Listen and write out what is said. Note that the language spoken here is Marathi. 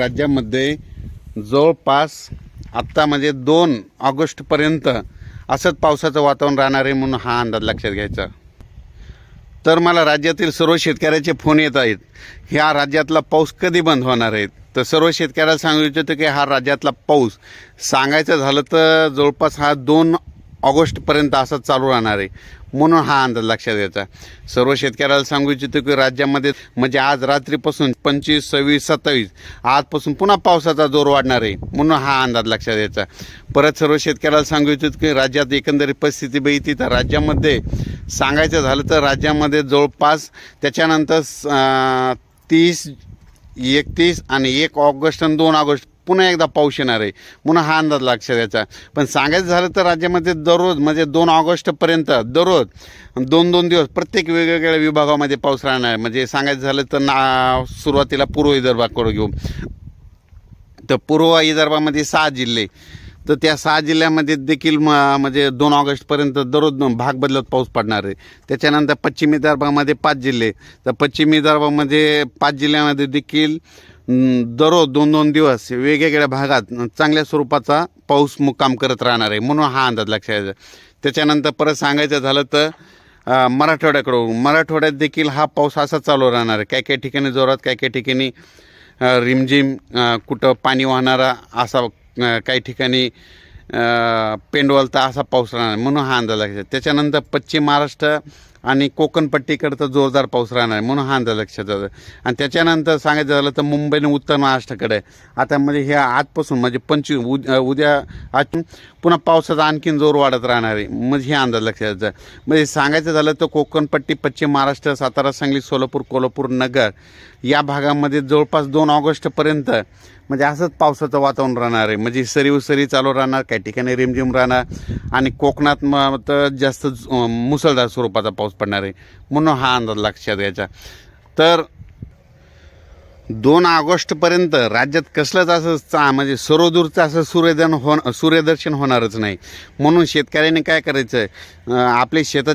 राज्यामध्ये जवळपास आत्ता म्हणजे दोन ऑगस्टपर्यंत असंच पावसाचं वातावरण राहणार आहे म्हणून हा अंदाज लक्षात घ्यायचा. तर मला राज्यातील सर्व शेतकऱ्याचे फोन येत आहेत. ह्या राज्यातला पाऊस कधी बंद होणार आहेत तर सर्व शेतकऱ्याला सांगू इच्छितो की हा राज्यातला पाऊस सांगायचं झालं तर जवळपास हा दोन ऑगस्टपर्यंत असंच चालू राहणार आहे. म्हणून हा अंदाज लक्षात घ्यायचा. सर्व शेतकऱ्याला सांगू इच्छितो की राज्यामध्ये म्हणजे आज रात्रीपासून पंचवीस सव्वीस सत्तावीस आजपासून पुन्हा पावसाचा जोर वाढणार आहे. म्हणून हा अंदाज लक्षात घ्यायचा. परत सर्व शेतकऱ्याला सांगू इच्छितो की राज्यात एकंदरीत परिस्थिती बघितली तर राज्यामध्ये सांगायचं झालं तर राज्यामध्ये जवळपास त्याच्यानंतर तीस एकतीस आणि एक ऑगस्ट आणि दोन ऑगस्ट पुन्हा एकदा पाऊस येणार आहे. म्हणून हा अंदाज लक्षात द्यायचा पण सांगायचं झालं तर राज्यामध्ये दररोज म्हणजे दोन ऑगस्टपर्यंत दररोज दोन दोन दिवस प्रत्येक वेगवेगळ्या विभागामध्ये पाऊस राहणार. आहे म्हणजे सांगायचं झालं तर ना सुरुवातीला पूर्व विदर्भाकडे घेऊ. तर पूर्व विदर्भामध्ये सहा जिल्हे. तर त्या सहा जिल्ह्यामध्ये देखील म म्हणजे दोन ऑगस्टपर्यंत दररोज भाग बदलत पाऊस पडणार आहे. त्याच्यानंतर पश्चिम विदर्भामध्ये पाच जिल्हे. तर पश्चिम विदर्भामध्ये पाच जिल्ह्यामध्ये देखील दररोज दोन दोन दिवस वेगवेगळ्या भागात चांगल्या स्वरूपाचा पाऊस मुक्काम करत राहणार आहे म्हणून हा अंदाज लक्षात यायचा त्याच्यानंतर परत सांगायचं झालं तर अ, मराठवाड्याकडं मराठवाड्यात देखील हा पाऊस असा चालू राहणार आहे. काय काही ठिकाणी जोरात काही काही ठिकाणी रिमझिम कुठं पाणी वाहणारा असा काही ठिकाणी पेंडवलता असा पाऊस राहणार म्हणून हा अंदाज लक्षात त्याच्यानंतर पश्चिम महाराष्ट्र आणि कोकणपट्टीकडं तर जोरदार पाऊस राहणार आहे म्हणून हा अंदाज लक्षात जातं. आणि त्याच्यानंतर सांगायचं झालं तर मुंबई आणि उत्तर महाराष्ट्राकडे आता म्हणजे ह्या आजपासून म्हणजे पंचवीस उद उद्या आज पुन्हा पावसाचा आणखीन जोर वाढत राहणार आहे. म्हणजे हे अंदाज लक्षात जातं. म्हणजे सांगायचं झालं तर कोकणपट्टी पश्चिम महाराष्ट्र सातारा सांगली सोलापूर कोल्हापूर नगर या भागामध्ये जवळपास दोन ऑगस्टपर्यंत म्हणजे असंच पावसाचं वातावरण राहणार आहे. म्हणजे सरी उसरी चालू राहणार काही ठिकाणी रिमझिम राहणार आणि कोकणात मग तर जास्त मुसळधार स्वरूपाचा पाऊस पडणार आहे. म्हणून हा अंदाज लक्षात घ्यायचा. तर दोन ऑगस्टपर्यंत राज्यात कसलंच असं चा म्हणजे सर्वदूरचं असं सूर्यदन हो सूर्यदर्शन होणारच नाही. म्हणून शेतकऱ्यांनी काय करायचं? आपले शेतात